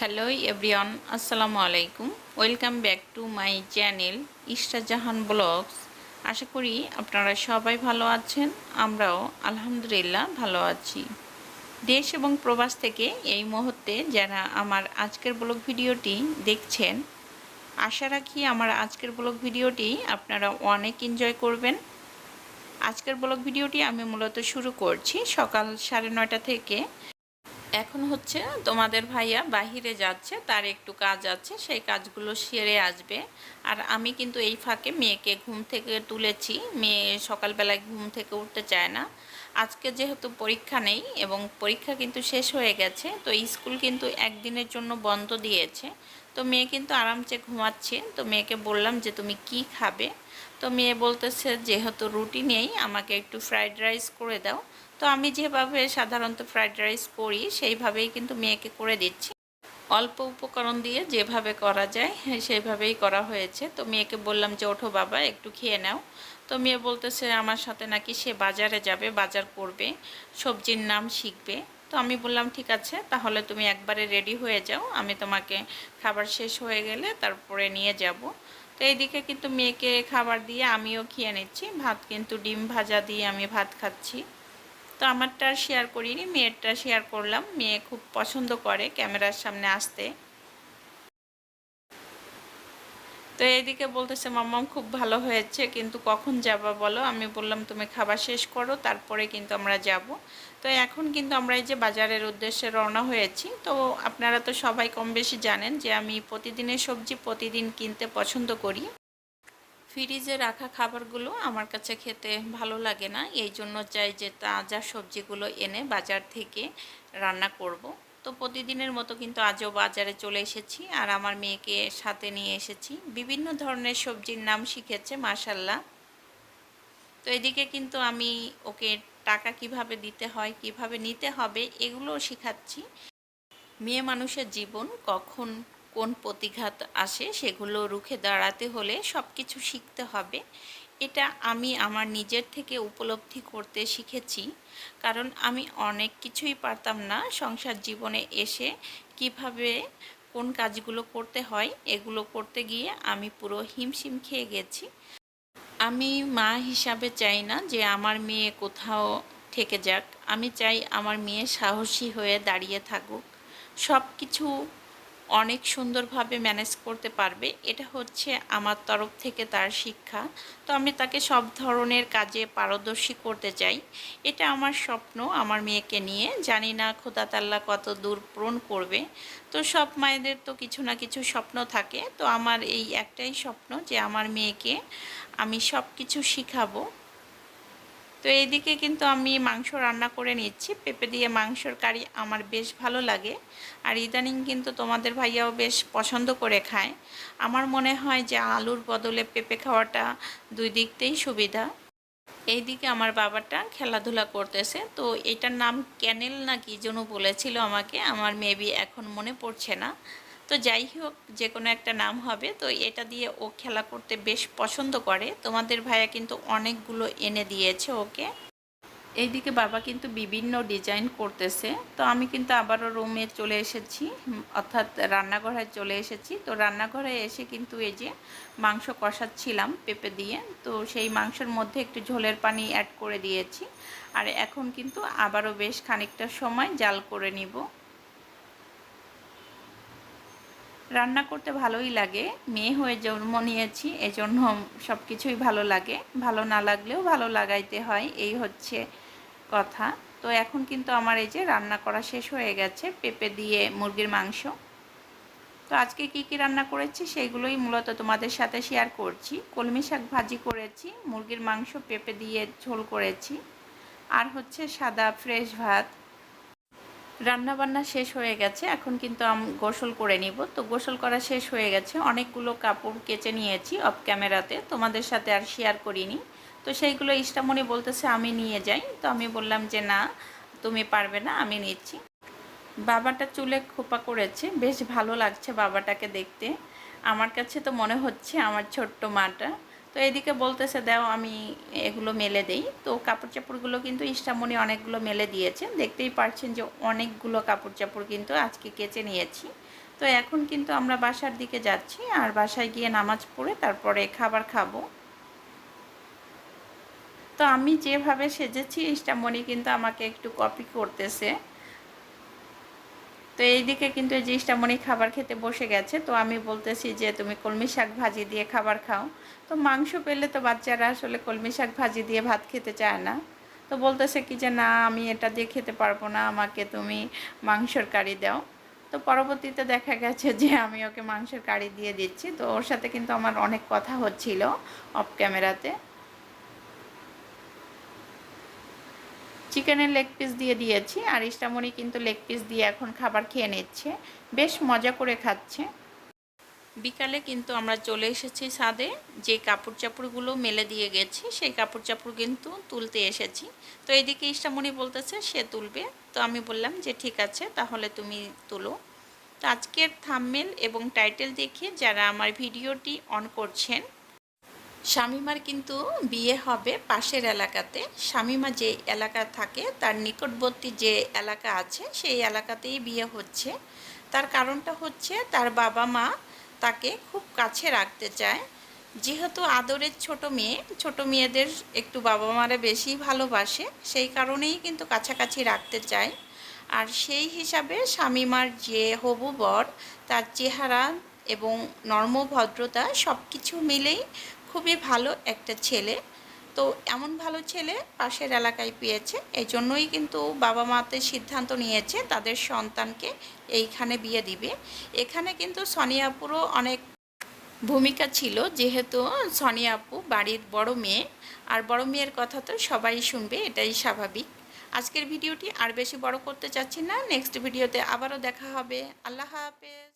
Hello everyone, আসসালামু আলাইকুম। Welcome back to my channel Ishrajahan blogs. আশা করি আপনারা সবাই ভালো আছেন, আমরাও আলহামদুলিল্লাহ ভালো আছি। দেশ এবং প্রবাস থেকে এই মুহূর্তে যারা আমার আজকের ব্লগ ভিডিওটি দেখছেন, আশা রাখি আমার আজকের ব্লগ ভিডিওটি আপনারা অনেক এনজয় করবেন। আজকের ব্লগ ভিডিওটি আমি মূলত শুরু করছি সকাল সাড়ে নয়টা থেকে। এখন হচ্ছে তোমাদের ভাইয়া বাহিরে যাচ্ছে, তার একটু কাজ আছে, সেই কাজগুলো সেরে আসবে। আর আমি কিন্তু এই ফাঁকে মেয়েকে ঘুম থেকে তুলেছি, মেয়ে সকালবেলায় ঘুম থেকে উঠতে চায় না। আজকে যেহেতু পরীক্ষা নেই এবং পরীক্ষা কিন্তু শেষ হয়ে গেছে, তো স্কুল কিন্তু একদিনের জন্য বন্ধ দিয়েছে। তো মেয়ে কিন্তু আরামসে ঘুমাচ্ছে, তো মেয়েকে বললাম যে, তুমি কি খাবে? তো মেয়ে বলতেছে, যেহেতু রুটি নেই, আমাকে একটু ফ্রাইড রাইস করে দাও। তো আমি যেভাবে সাধারণত ফ্রাইড রাইস করি সেইভাবেই কিন্তু মেয়েকে করে দিচ্ছি। অল্প উপকরণ দিয়ে যেভাবে করা যায় হ্যাঁ, সেইভাবেই করা হয়েছে। তো মেয়েকে বললাম যে ওঠো বাবা একটু খেয়ে নাও। তো মেয়ে বলতেছে আমার সাথে নাকি সে বাজারে যাবে বাজার করবে সবজির নাম শিখবে। তো আমি বললাম ঠিক আছে তাহলে তুমি একবারে রেডি হয়ে যাও আমি তোমাকে খাবার শেষ হয়ে গেলে তারপরে নিয়ে যাব। তো এইদিকে কিন্তু মেয়েকে খাবার দিয়ে আমিও খেয়ে নিচ্ছি ভাত কিন্তু ডিম ভাজা দিয়ে আমি ভাত খাচ্ছি। তো আমারটা শেয়ার করিনি, মেয়েরটা শেয়ার করলাম। মেয়ে খুব পছন্দ করে ক্যামেরার সামনে আসতে। তো এইদিকে বলতেছে, মাম্মাম, খুব ভালো হয়েছে, কিন্তু কখন যাবা বলো? আমি বললাম, তুমি খাবার শেষ করো, তারপরে কিন্তু আমরা যাব। তো এখন কিন্তু আমরা এই যে বাজারের উদ্দেশ্যে রওনা হয়েছি। তো আপনারা তো সবাই কম বেশি জানেন যে আমি প্রতিদিনের সবজি প্রতিদিন কিনতে পছন্দ করি। ফ্রিজে রাখা খাবারগুলো আমার কাছে খেতে ভালো লাগে না। এই জন্য চাই যে তাজা সবজিগুলো এনে বাজার থেকে রান্না করব। তো প্রতিদিনের মতো কিন্তু আজও বাজারে চলে এসেছি আর আমার মেয়েকে সাথে নিয়ে এসেছি। বিভিন্ন ধরনের সবজির নাম শিখেছে মাসাল্লাহ তো এদিকে কিন্তু আমি ওকে টাকা কীভাবে দিতে হয়, কীভাবে নিতে হবে, এগুলোও শেখাচ্ছি। মেয়ে মানুষের জীবন কখন কোন প্রতিঘাত আসে সেগুলো রুখে দাঁড়াতে হলে সব কিছু শিখতে হবে। এটা আমি আমার নিজের থেকে উপলব্ধি করতে শিখেছি, কারণ আমি অনেক কিছুই পারতাম না সংসার জীবনে এসে কীভাবে কোন কাজগুলো করতে হয়, এগুলো করতে গিয়ে আমি পুরো হিমশিম খেয়ে গেছি। আমি মা হিসাবে চাই না যে আমার মেয়ে কোথাও থেকে যাক। আমি চাই আমার মেয়ে সাহসী হয়ে দাঁড়িয়ে থাকুক। সব কিছু অনেক সুন্দরভাবে ম্যানেজ করতে পারবে। এটা হচ্ছে আমার তরফ থেকে তার শিক্ষা। তো আমি তাকে সব ধরনের কাজে পারদর্শী করতে চাই। এটা আমার স্বপ্ন আমার মেয়েকে নিয়ে। জানি না খোদা তাল্লা কত দূর পূরণ করবে। তো সব মায়েদের তো কিছু না কিছু স্বপ্ন থাকে। তো আমার এই একটাই স্বপ্ন যে আমার মেয়েকে আমি সব কিছু শিখাবো। তো এইদিকে কিন্তু আমি মাংস রান্না করে নিচ্ছি। পেঁপে দিয়ে মাংসর কারি আমার বেশ ভালো লাগে। আর ইদানিং কিন্তু তোমাদের ভাইয়াও বেশ পছন্দ করে খায়। আমার মনে হয় যে আলুর বদলে পেঁপে খাওয়াটা দুই দিকতেই সুবিধা। এইদিকে আমার বাবাটা খেলাধুলা করতেছে। তো এটার নাম ক্যানেল না কি যেন বলেছিল আমাকে। আমার মেবি এখন মনে পড়ছে না। তো যাই হোক যে কোনো একটা নাম হবে। তো এটা দিয়ে ও খেলা করতে বেশ পছন্দ করে। তোমাদের ভাইয়া কিন্তু অনেকগুলো এনে দিয়েছে ওকে। এইদিকে বাবা কিন্তু বিভিন্ন ডিজাইন করতেছে। তো আমি কিন্তু আবারও রুমে চলে এসেছি। অর্থাৎ রান্নাঘরে চলে এসেছি। তো রান্নাঘরে এসে কিন্তু এই যে মাংস কষাচ্ছিলাম পেঁপে দিয়ে। তো সেই মাংসের মধ্যে একটু ঝোলের পানি অ্যাড করে দিয়েছি। আর এখন কিন্তু আবারও বেশ খানিকটা সময় জাল করে নিব। রান্না করতে ভালোই লাগে। মেয়ে হয়ে জন্ম নিয়েছি, এজন্য সব কিছুই ভালো লাগে। ভালো না লাগলেও ভালো লাগাইতে হয়, এই হচ্ছে কথা। তো এখন কিন্তু আমার এই যে রান্না করা শেষ হয়ে গেছে, পেঁপে দিয়ে মুরগির মাংস। তো আজকে কি কি রান্না করেছি সেগুলোই মূলত তোমাদের সাথে শেয়ার করছি। কলমি শাক ভাজি করেছি, মুরগির মাংস, পেঁপে দিয়ে ঝোল করেছি। আর হচ্ছে সাদা ফ্রেশ ভাত। রান্না বান্না শেষ হয়ে গেছে, এখন কিন্তু আমি গোসল করে নিব। তো গোসল করা শেষ হয়ে গেছে, অনেকগুলো কাপড় কেচে নিয়েছি অফ ক্যামেরাতে তোমাদের সাথে আর শেয়ার করিনি। তো সেইগুলো ইষ্টামণি বলতেছে আমি নিয়ে যাই। তো আমি বললাম যে না, তুমি পারবে না, আমি নিচ্ছি। বাবাটা চুলে খোপা করেছে, বেশ ভালো লাগছে বাবাটাকে দেখতে। আমার কাছে তো মনে হচ্ছে আমার ছোট্ট মাটা। তো এদিকে বলতেছে, দাও, আমি এগুলো মেলে দেই। তো কাপড় চাপড়গুলো কিন্তু ইষ্টামণি অনেকগুলো মেলে দিয়েছে। দেখতেই পারছেন যে অনেকগুলো কাপড় চাপড় কিন্তু আজকে কেচে নিয়েছি। তো এখন কিন্তু আমরা বাসার দিকে যাচ্ছি আর বাসায় গিয়ে নামাজ পড়ে তারপরে খাবার খাব। তো আমি যেভাবে সেজেছি ইষ্টামণি কিন্তু আমাকে একটু কপি করতেছে। তো এইদিকে কিন্তু এই জিনিসটা ইষ্টামণি খাবার খেতে বসে গেছে। তো আমি বলতেছি যে, তুমি কলমি শাক ভাজি দিয়ে খাবার খাও। তো মাংস পেলে তো বাচ্চারা আসলে কলমি শাক ভাজি দিয়ে ভাত খেতে চায় না। তো বলতেছে কি যে, না, আমি এটা দিয়ে খেতে পারব না, আমাকে তুমি মাংসর কারি দাও। তো পরবর্তীতে দেখা গেছে যে, আমি ওকে মাংসের কারি দিয়ে দিচ্ছি। তো ওর সাথে কিন্তু আমার অনেক কথা হচ্ছিল অফ ক্যামেরাতে। চিকেনের লেগ পিস দিয়ে দিয়েছি আর ইষ্টামণি কিন্তু লেগ পিস দিয়ে এখন খাবার খেয়ে নিচ্ছে, বেশ মজা করে খাচ্ছে। বিকালে কিন্তু আমরা চলে এসেছি ছাদে, যে কাপড় চাপড়গুলো মেলে দিয়ে গেছি, সেই কাপড় চাপড় কিন্তু তুলতে এসেছি। তো এইদিকে ইষ্টামণি বলতেছে, সে তুলবে। তো আমি বললাম যে, ঠিক আছে, তাহলে তুমি তুলো। তো আজকের থামমেল এবং টাইটেল দেখে যারা আমার ভিডিওটি অন করছেন শামিমার কিন্তু বিয়ে হবে পাশের এলাকাতে। শামিমা যে এলাকা থাকে, তার নিকটবর্তী যে এলাকা আছে, সেই এলাকাতেই বিয়ে হচ্ছে। তার কারণটা হচ্ছে, তার বাবা মা তাকে খুব কাছে রাখতে চায়। যেহেতু আদরের ছোট মেয়ে, ছোট মেয়েদের একটু বাবা মারা বেশি ভালোবাসে, সেই কারণেই কিন্তু কাছাকাছি রাখতে চায়। আর সেই হিসাবে স্বামীমার যে হবু বর, তার চেহারা এবং নর্মভদ্রতা সব কিছু মিলেই খুবই ভালো একটা ছেলে। তো এমন ভালো ছেলে পাশের এলাকায় পেয়েছে। এই জন্যই কিন্তু বাবা মাতে সিদ্ধান্ত নিয়েছে তাদের সন্তানকে এইখানে বিয়ে দিবে। এখানে কিন্তু সনিয়াপুরও অনেক ভূমিকা ছিল। যেহেতু সনিয়া আপু বাড়ির বড় মেয়ে, আর বড় মেয়ের কথা তো সবাই শুনবে, এটাই স্বাভাবিক। আজকের ভিডিওটি আর বেশি বড় করতে চাচ্ছি না। নেক্সট ভিডিওতে আবারও দেখা হবে। আল্লাহ হাফেজ।